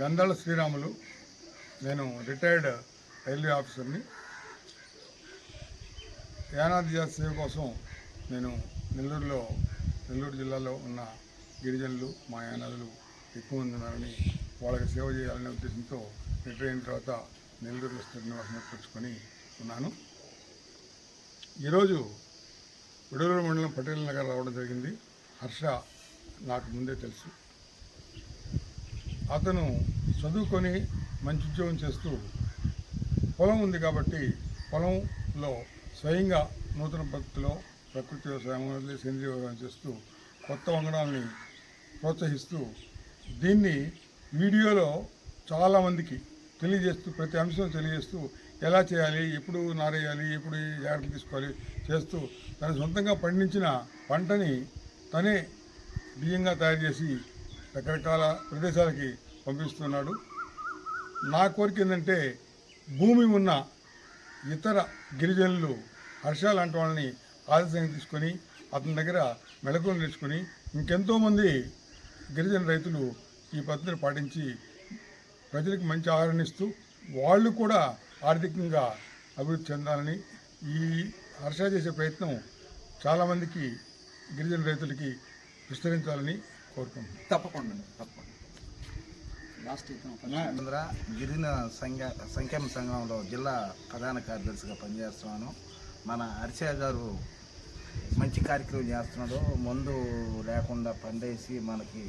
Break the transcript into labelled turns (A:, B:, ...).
A: గంధాల శ్రీరాములు. నేను retired railway ఆఫీసర్ని యానాది సేవ కోసం నేను నెల్లూరులో నెల్లూరు జిల్లాలో ఉన్న గిరిజనులు మా యానాదులు ఎక్కువ మంది ఉన్నారని వాళ్ళకి సేవ చేయాలనే ఉద్దేశంతో రిటైర్ అయిన తర్వాత నెల్లూరులో స్థిర ఏర్పరచుకొని ఉన్నాను. ఈరోజు విడలూరు మండలం పటేల్ నగర్ రావడం జరిగింది. హర్ష నాకు ముందే తెలుసు. అతను చదువుకొని మంచి ఉద్యోగం చేస్తూ పొలం ఉంది కాబట్టి పొలంలో స్వయంగా నూతన పద్ధతిలో ప్రకృతి వ్యవసాయం సేంద్రీయ వ్యవసాయం చేస్తూ కొత్త వంగడాలని ప్రోత్సహిస్తూ దీన్ని వీడియోలో చాలామందికి తెలియజేస్తూ ప్రతి అంశం తెలియజేస్తూ ఎలా చేయాలి ఎప్పుడు నారేయాలి ఎప్పుడు జాగ్రత్త జాగ్రత్తలు తీసుకోవాలి చేస్తూ తన సొంతంగా పండించిన పంటని తనే బియ్యంగా తయారు చేసి రకరకాల ప్రదేశాలకి పంపిస్తున్నాడు. నా కోరిక ఏంటంటే భూమి ఉన్న ఇతర గిరిజనులు హర్ష లాంటి వాళ్ళని ఆదర్శంగా తీసుకొని అతని దగ్గర మెలకులు నేర్చుకుని ఇంకెంతోమంది గిరిజన రైతులు ఈ పద్ధతిని పాటించి ప్రజలకు మంచి ఆహారాన్ని ఇస్తూ వాళ్ళు కూడా ఆర్థికంగా అభివృద్ధి చెందాలని ఈ హర్ష చేసే ప్రయత్నం చాలామందికి గిరిజన రైతులకి విస్తరించాలని కోరుకుంటున్నాను.
B: తప్పకుండా తప్పకుండా. లాస్ట్
C: గిరిజన సంఘ సంక్షేమ సంఘంలో జిల్లా ప్రధాన కార్యదర్శిగా పనిచేస్తున్నాను. మన హర్ష గారు మంచి కార్యక్రమం చేస్తున్నాడు. మందు లేకుండా పండేసి మనకి